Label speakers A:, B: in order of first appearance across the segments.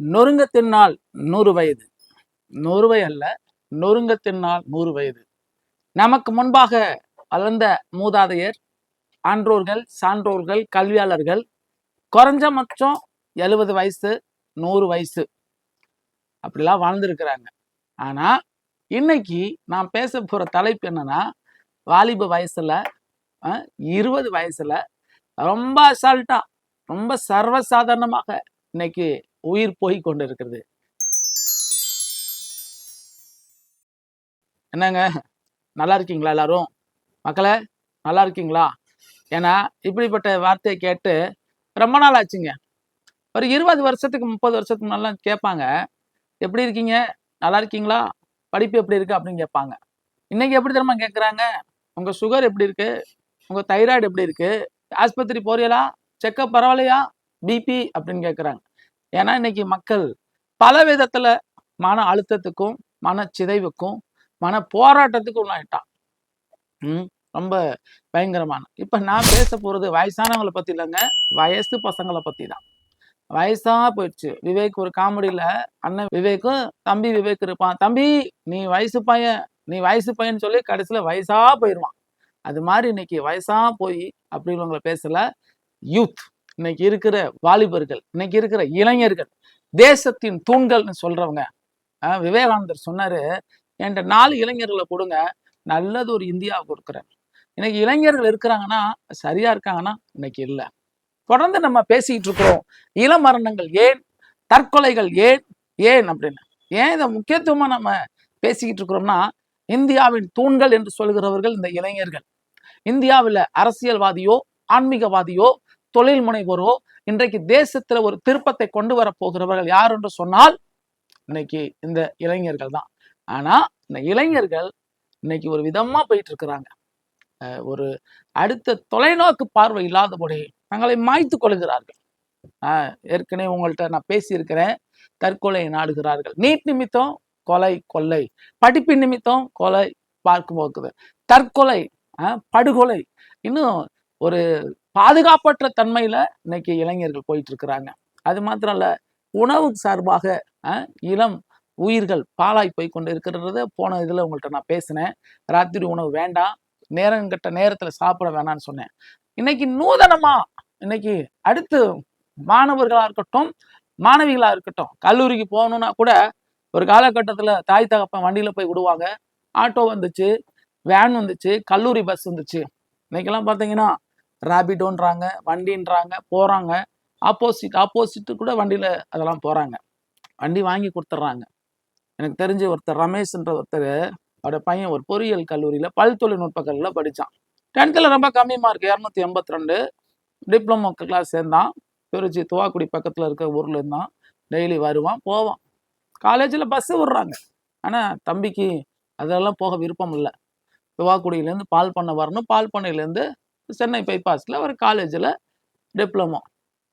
A: நொறுங்க தின்னால் நூறு வயது நொறுவை அல்ல நொறுங்க தின்னால் நூறு வயது. நமக்கு முன்பாக வளர்ந்த மூதாதையர் ஆன்றோர்கள் சான்றோர்கள் கல்வியாளர்கள் குறைஞ்சபட்சம் எழுபது வயசு நூறு வயசு. அப்படிலாம் வாழ்ந்திருக்கிறாங்க. ஆனால் இன்னைக்கு நான் பேச போகிற தலைப்பு என்னன்னா வாலிப வயசில் இருபது வயசில் ரொம்ப அசால்ட்டாக ரொம்ப சர்வசாதாரணமாக இன்னைக்கு உயிர் போய் கொண்டு இருக்கிறது என்னங்க? நல்லா இருக்கீங்களா எல்லாரும்? மக்களை நல்லா இருக்கீங்களா? ஏன்னா இப்படிப்பட்ட வார்த்தையை கேட்டு ரொம்ப நாள் ஆச்சுங்க. ஒரு இருபது வருஷத்துக்கு முப்பது வருஷத்துக்கு முன்னாலாம் கேட்பாங்க. எப்படி இருக்கீங்க? நல்லா இருக்கீங்களா? படிப்பு எப்படி இருக்கு? அப்படின்னு கேட்பாங்க. இன்னைக்கு எப்படி தெரியுமா கேட்குறாங்க? உங்க சுகர் எப்படி இருக்கு? உங்க தைராய்டு எப்படி இருக்கு? ஆஸ்பத்திரி போறீங்களா? செக்கப் பரவாயில்லையா? பிபி அப்படின்னு கேட்குறாங்க. ஏன்னா இன்னைக்கு மக்கள் பல விதத்துல மன அழுத்தத்துக்கும் மன சிதைவுக்கும் மன போராட்டத்துக்கும் உள்ளாயிட்டான் ம் ரொம்ப பயங்கரமான. இப்ப நான் பேச போறது வயசானவங்களை பத்தி இல்லைங்க. வயசு பசங்களை பத்தி தான். வயசா போயிடுச்சு. விவேக் ஒரு காமெடியில அண்ணன் விவேக்கும் தம்பி விவேக் இருப்பான். தம்பி நீ வயசு பையன் நீ வயசு பையன் சொல்லி கடைசியில வயசா போயிடுவான் அது மாதிரி இன்னைக்கு வயசா போய் அப்படின்றவங்களை பேசல யூத். இன்னைக்கு இருக்கிற வாலிபர்கள் இன்னைக்கு இருக்கிற இளைஞர்கள் தேசத்தின் தூண்கள்னு சொல்றவங்க விவேகானந்தர் சொன்னாரு என்ற நாலு இளைஞர்களை கொடுங்க நல்லது ஒரு இந்தியா கொடுக்குறேன். இன்னைக்கு இளைஞர்கள் இருக்கிறாங்கன்னா சரியா இருக்காங்கன்னா இன்னைக்கு இல்லை. தொடர்ந்து நம்ம பேசிக்கிட்டு இருக்கிறோம் இளமரணங்கள் ஏன் தற்கொலைகள் ஏன் ஏன் அப்படின்னு. ஏன் இதை முக்கியத்துவமாக நம்ம பேசிக்கிட்டு இருக்கிறோம்னா இந்தியாவின் தூண்கள் என்று சொல்கிறவர்கள் இந்த இளைஞர்கள். இந்தியாவில் அரசியல்வாதியோ ஆன்மீகவாதியோ தொழில் முனைவோரோ இன்றைக்கு தேசத்துல ஒரு திருப்பத்தை கொண்டு வர போகிறவர்கள் யார் என்று சொன்னால் இன்னைக்கு இந்த இளைஞர்கள் தான். ஆனா இந்த இளைஞர்கள் இன்னைக்கு ஒரு விதமா போயிட்டு இருக்கிறாங்க ஒரு அடுத்த தொலைநோக்கு பார்வை இல்லாதபடி தங்களை மாய்த்து கொள்கிறார்கள். ஏற்கனவே உங்கள்கிட்ட நான் பேசியிருக்கிறேன். தற்கொலை நாடுகிறார்கள். நீட் நிமித்தம் கொலை கொள்ளை. படிப்பின் நிமித்தம் கொலை பார்க்கும் போக்குது. தற்கொலை படுகொலை. இன்னும் ஒரு பாதுகாப்பற்ற தன்மையில இன்னைக்கு இளைஞர்கள் போயிட்டு இருக்கிறாங்க அது மாத்திரம் இல்ல உணவு சார்பாக இளம் உயிர்கள் பாலாய் போய் கொண்டு இருக்கிறது போன இதில் உங்கள்கிட்ட நான் பேசினேன். ராத்திரி உணவு வேண்டாம் நேரங்கிட்ட நேரத்தில் சாப்பிட வேணாம்னு சொன்னேன். இன்னைக்கு நூதனமா இன்னைக்கு அடுத்து மாணவர்களாக இருக்கட்டும் மாணவிகளாக இருக்கட்டும் கல்லூரிக்கு போகணும்னா கூட ஒரு காலகட்டத்தில் தாய் தகப்பன் வண்டியில் போய் விடுவாங்க. ஆட்டோ வந்துச்சு வேன் வந்துச்சு கல்லூரி பஸ் வந்துச்சு. இன்னைக்கெல்லாம் பார்த்தீங்கன்னா ராபிடோன்றாங்க வண்டின்றாங்க போகிறாங்க ஆப்போசிட் ஆப்போசிட்டு கூட வண்டியில் அதெல்லாம் போகிறாங்க வண்டி வாங்கி கொடுத்துட்றாங்க. எனக்கு தெரிஞ்ச ஒருத்தர் ரமேஷ்ன்ற ஒருத்தர் அவரோட பையன் ஒரு பொறியியல் கல்லூரியில் பல் தொழில்நுட்ப கல்லூரியில் படித்தான் டென்த்தில் ரொம்ப கம்மி மார்க் இரநூத்தி எண்பத்தி ரெண்டு. டிப்ளமோ கிளாஸ் சேர்ந்தான். திருச்சி துவாக்குடி பக்கத்தில் இருக்க ஊரில் இருந்தான். டெய்லி வருவான் போவான். காலேஜில் பஸ்ஸு விடுறாங்க. ஆனால் தம்பிக்கு அதெல்லாம் போக விருப்பம் இல்லை. துவாக்குடியிலேருந்து பால் பண்ணை வரணும். பால் பண்ணையிலேருந்து சென்னை பைபாஸில் ஒரு காலேஜில் டிப்ளமோ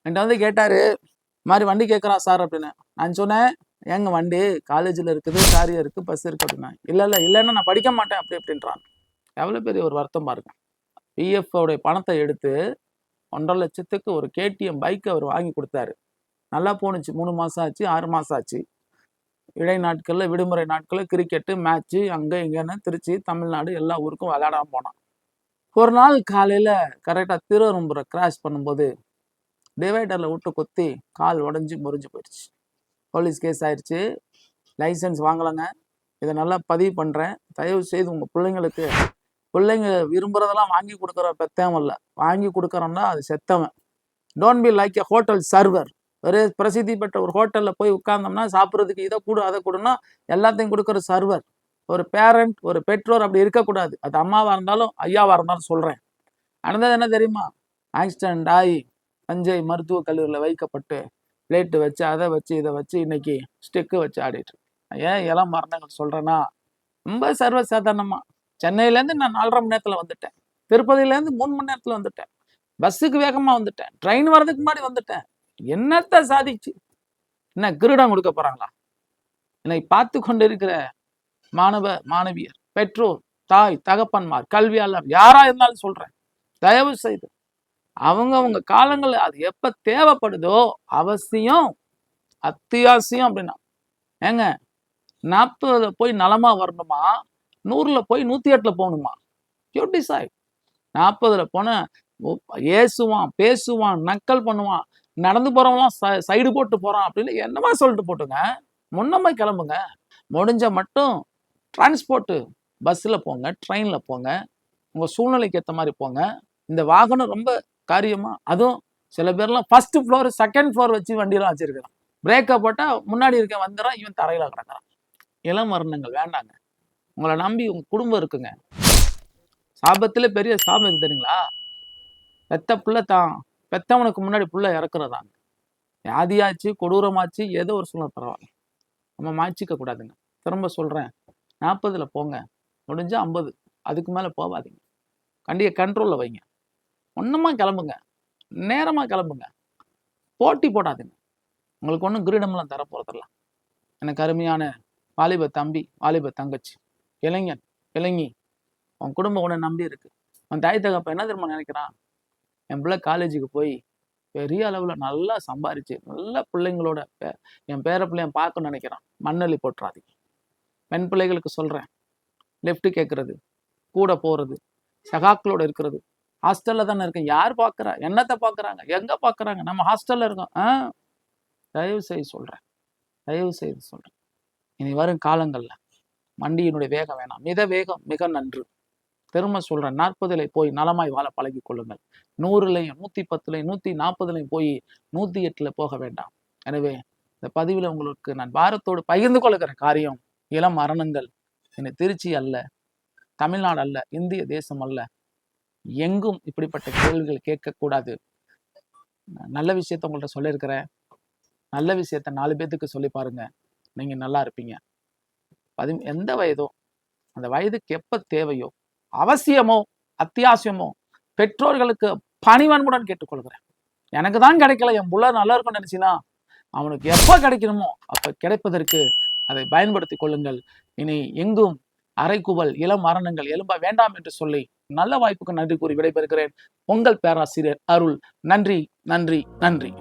A: என்கிட்ட வந்து கேட்டார் மாதிரி வண்டி கேட்குறான் சார் அப்படின்னு. நான் சொன்னேன் ஏங்க வண்டி? காலேஜில் இருக்குது காரியம் இருக்குது பஸ் இருக்குது அப்படின்னா. இல்லை இல்லை இல்லைன்னா நான் படிக்க மாட்டேன் அப்படி அப்படின்றான் எவ்வளோ பெரிய ஒரு வருத்தம் பாருங்க. பிஎஃப்ஓடைய பணத்தை எடுத்து ஒன்றரை லட்சத்துக்கு ஒரு கேடிஎம் பைக் அவர் வாங்கி கொடுத்தாரு. நல்லா போணுச்சு மூணு மாதம் ஆச்சு ஆறு மாதம் ஆச்சு. இடை நாட்களில் விடுமுறை நாட்களில் கிரிக்கெட்டு மேட்ச்சு அங்கே இங்கேன்னு திருச்சி தமிழ்நாடு எல்லா ஊருக்கும் விளையாடாமல் போனான். ஒரு நாள் காலையில் கரெக்டாக திருவரம்புரை கிராஸ் பண்ணும்போது டிவைடரில் விட்டு கொத்தி கால் உடஞ்சி முறிஞ்சு போயிடுச்சு. போலீஸ் கேஸ் ஆயிடுச்சு லைசன்ஸ் வாங்கலைங்க. இதை நல்லா பதிவு பண்ணுறேன் தயவு செய்து உங்கள் பிள்ளைங்களுக்கு பிள்ளைங்க விரும்புகிறதெல்லாம் வாங்கி கொடுக்குற பெத்தவன் இல்லை. வாங்கி கொடுக்குறோம்னா அது செத்தவன். Don't be like a hotel server ஒரே பிரசித்தி பெற்ற ஒரு ஹோட்டலில் போய் உட்கார்ந்தோம்னா சாப்பிட்றதுக்கு இதை கொடு அதை கொடுன்னா எல்லாத்தையும் கொடுக்குற சர்வர் ஒரு பேரண்ட் ஒரு பெற்றோர் அப்படி இருக்கக்கூடாது. அது அம்மாவாக இருந்தாலும் ஐயாவாக இருந்தாலும் சொல்கிறேன் நடந்தது என்ன தெரியுமா? ஆக்சிடென்ட் ஆகி தஞ்சை மருத்துவக் கல்லூரியில் வைக்கப்பட்டு பிளேட்டு வச்சு அதை வச்சு இதை வச்சு இன்னைக்கு ஸ்டிக்கு வச்சு ஆடிட்டு ஏன் இளம் மரணங்கள் சொல்கிறேன்னா ரொம்ப சர்வசாதாரணமாக சென்னையிலேருந்து நான் நாலரை மணி நேரத்தில் வந்துட்டேன். திருப்பதியிலேருந்து மூணு மணி நேரத்தில் வந்துட்டேன். பஸ்ஸுக்கு வேகமாக வந்துட்டேன். ட்ரெயின் வர்றதுக்கு முன்னாடி வந்துட்டேன். என்னத்தை சாதிச்சு? என்ன கிரீடம் கொடுக்க போகிறாங்களா என்னை பார்த்து கொண்டு இருக்கிற மாணவ மாணவியர் பெற்றோர் தாய் தகப்பன்மார் கல்வியாளர் யாரா இருந்தாலும் சொல்றேன். தயவு செய்து அவங்க அவங்க காலங்கள் அது எப்ப தேவைப்படுதோ அவசியம் அத்தியாவசியம் அப்படின்னா. ஏங்க நாற்பதுல போய் நலமா வரணுமா? நூறுல போய் நூத்தி எட்டுல போகணுமா? எப்படி சாய் நாற்பதுல போன ஏசுவான் பேசுவான் நக்கல் பண்ணுவான் நடந்து போறவங்களாம் சைடு போட்டு போறான் அப்படின்னு என்னமா சொல்லிட்டு போட்டுங்க? முன்னமே கிளம்புங்க. முடிஞ்ச மட்டும் டிரான்ஸ்போர்ட்டு பஸ்ஸில் போங்க ட்ரெயினில் போங்க உங்கள் சூழ்நிலைக்கு ஏற்ற மாதிரி போங்க. இந்த வாகனம் ரொம்ப காரியமா அதுவும் சில பேர்லாம் ஃபர்ஸ்ட் ஃப்ளோர் செகண்ட் ஃப்ளோர் வச்சு வண்டியெலாம் வச்சிருக்கிறான். பிரேக்கை போட்டால் முன்னாடி இருக்க வந்துடுறான் இவன் தரையில் கிடக்கிறான். இளம் மரணங்கள் வேண்டாங்க. உங்களை நம்பி உங்கள் குடும்பம் இருக்குங்க. சாபத்தில் பெரிய சாபம் இருக்கு தெரியுங்களா? பெத்த பிள்ளை தான் பெத்தவனுக்கு முன்னாடி புள்ள இறக்குறதாங்க. வியாதியாச்சு கொடூரமாச்சு ஏதோ ஒரு சூழ்நிலை பரவாயில்ல. நம்ம மாய்ச்சிக்க கூடாதுங்க. திரும்ப சொல்றேன் நாற்பதில் போங்க. முடிஞ்சால் ஐம்பது. அதுக்கு மேலே போகாதீங்க. கண்டிப்பாக கண்ட்ரோலில் வைங்க. ஒன்றுமா கிளம்புங்க. நேரமாக கிளம்புங்க. போட்டி போடாதீங்க. உங்களுக்கு ஒன்றும் கிரீடம்லாம் தர எனக்கு அருமையான வாலிப தம்பி வாலிப தங்கச்சி இளைஞன் இளைஞி. உன் குடும்பம் கூட நம்பி இருக்கு. உன் தாய் தகப்ப என்ன தெரியுமா நினைக்கிறான்? என் பிள்ளை காலேஜுக்கு போய் பெரிய அளவில் நல்லா சம்பாரிச்சு நல்ல பிள்ளைங்களோட பே- என் பேர பிள்ளைய பார்க்கணும்னு நினைக்கிறான். மண்ணள்ளி போட்டுறாதீங்க. பெண் பிள்ளைகளுக்கு சொல்றேன். லெஃப்ட் கேட்கறது கூட போறது சகாக்களோட இருக்கிறது. ஹாஸ்டலில் தானே இருக்கேன். யார் பார்க்குறா என்னத்தை பார்க்குறாங்க எங்க பார்க்குறாங்க நம்ம ஹாஸ்டல்ல இருக்கோம். ஆ? தயவு செய்து சொல்றேன். தயவு செய்து சொல்றேன். இனி வரும் காலங்கள்ல வண்டியினுடைய வேகம் வேணாம். மித வேகம் மிக நன்று. திரும்ப சொல்றேன். நாற்பதுல போய் நலமாய் வாழ பழகி கொள்ளுங்கள். நூறுலையும் நூத்தி பத்துலையும் நூத்தி நாற்பதுலையும் போய் நூத்தி எட்டுல போக வேண்டாம். எனவே இந்த பதிவில் உங்களுக்கு நான் பாரத்தோடு பகிர்ந்து கொள்கிற காரியம் இளம் மரணங்கள். இனி திருச்சி அல்ல தமிழ்நாடு அல்ல இந்திய தேசம் அல்ல. எங்கும் இப்படிப்பட்ட கேள்விகள் கேட்கக்கூடாது. நல்ல விஷயத்த உங்கள்ட்ட சொல்லியிருக்கிறேன். நல்ல விஷயத்த நாலு பேத்துக்கு சொல்லி பாருங்க. நீங்க நல்லா இருப்பீங்க. பதி எந்த வயதோ அந்த வயதுக்கு எப்ப தேவையோ அவசியமோ அத்தியாவசியமோ பெற்றோர்களுக்கு பணிவன்புடன் கேட்டுக்கொள்கிறேன். எனக்கு தான் கிடைக்கல. என் புள்ள நல்லா இருக்கும்னு நினைச்சினா அவனுக்கு எப்போ கிடைக்கணுமோ அப்போ கிடைப்பதற்கு அதை பயன்படுத்தி கொள்ளுங்கள். இனி எங்கும் அரைக்குவல் இளம் மரணங்கள் எழும்ப வேண்டாம் என்று சொல்லி நல்ல வாய்ப்புக்கு நன்றி கூறி விடைபெறுகிறேன். உங்கள் பேராசிரியர் அருள். நன்றி நன்றி நன்றி.